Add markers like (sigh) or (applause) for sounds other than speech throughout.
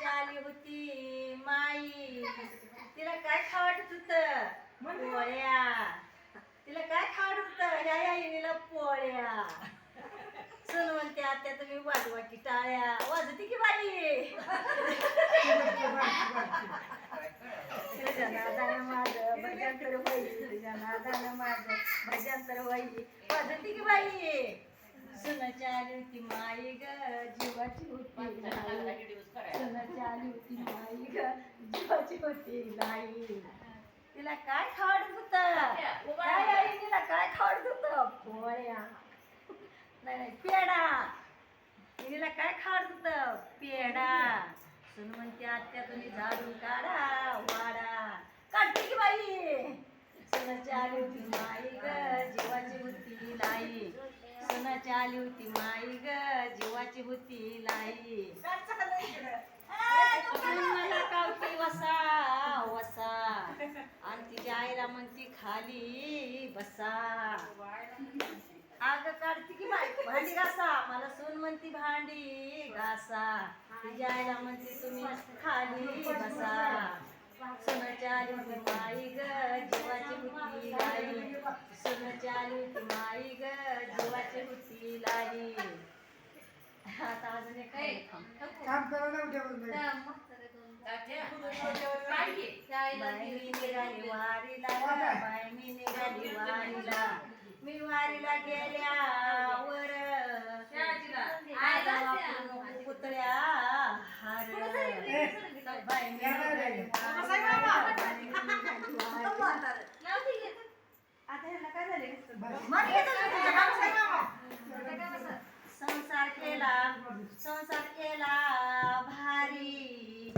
गावाची आली होती माई. तिला काय खावाटत होत? पोळ्या. तिला काय खावाटत होत? ह्या याईनीला पोळ्या. सुन म्हणते आता तुम्ही वाजवा की टाळ्या. वाजती की बाई? तुझ्या भजन तर होई तुझ्या भजन तर होई वाजती की बाई? सुनाची आली होती माई ग जीवाची होती लाई. सुनाची आली होती माई ग जीवाची होती लाई तिला काय खावडत होत? काय आई तिला काय खावडत होत? पोळ्या. नाही नाही पेडा तिला काय खावडत होत? पेडा सुन म्हणते आत्या तुम्ही झाडून काढा वाडा काढते की बाई सुनाची आली होती माई ग जीवाची होती लाई कोणाची आली होती माई ग जीवाची होती लाई. मला कावती वसा वसा. आणि तिच्या आईला म्हणती खाली बसा. आग काढती की भांडी घासा. मला सून म्हणती भांडी घासा. तिच्या आईला म्हणती तुम्ही खाली बसा. सुनाच्या माई ग जीवाची होती लाई. सुनाच्या माई ग जीवा काम करा ना उद्या बाई मी निघाली वारीला बाई मी वारीला. मी वारीला. गेल्यावर पुतळ्या. आता ह्याला काय झाले संसार केला संसार केला भारी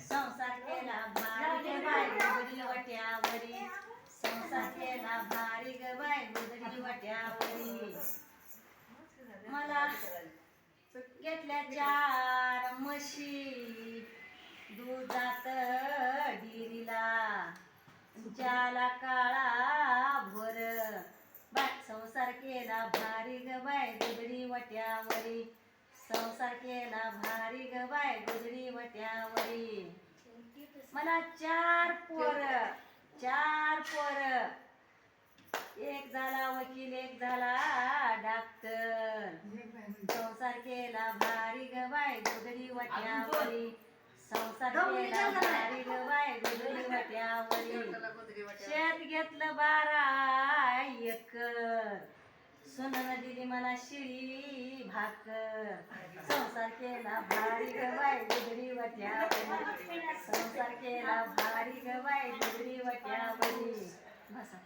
संसार केला भारी ग बाय गुजरी वट्यावरी संसार केला भारी ग बाय गुजरी वट्यावरी मला घेतल्या चार म्हशी दुधात डिरीला. ज्याला काळा भर. बाय संसार केला भारी ग बाय गुजरी वट्यावरी. संसार केला भारी ग बाय गुजरी वट्यावरी. मला चार पोर चार पोर. एक झाला वकील एक झाला डॉक्टर. संसार केला भारी ग बाय गुजरी वट्यावरी. संसार केला भारी ग बाय (laughs) (laughs) वट्यावरी. शेत घेतलं बारा एकर. सोनं दिली मला शिळी भाकर. संसार केला भारी ग बाय गुजरी वट्यावरी. संसार केला भारी ग बाय गुजरी वट्यावरी. बसा.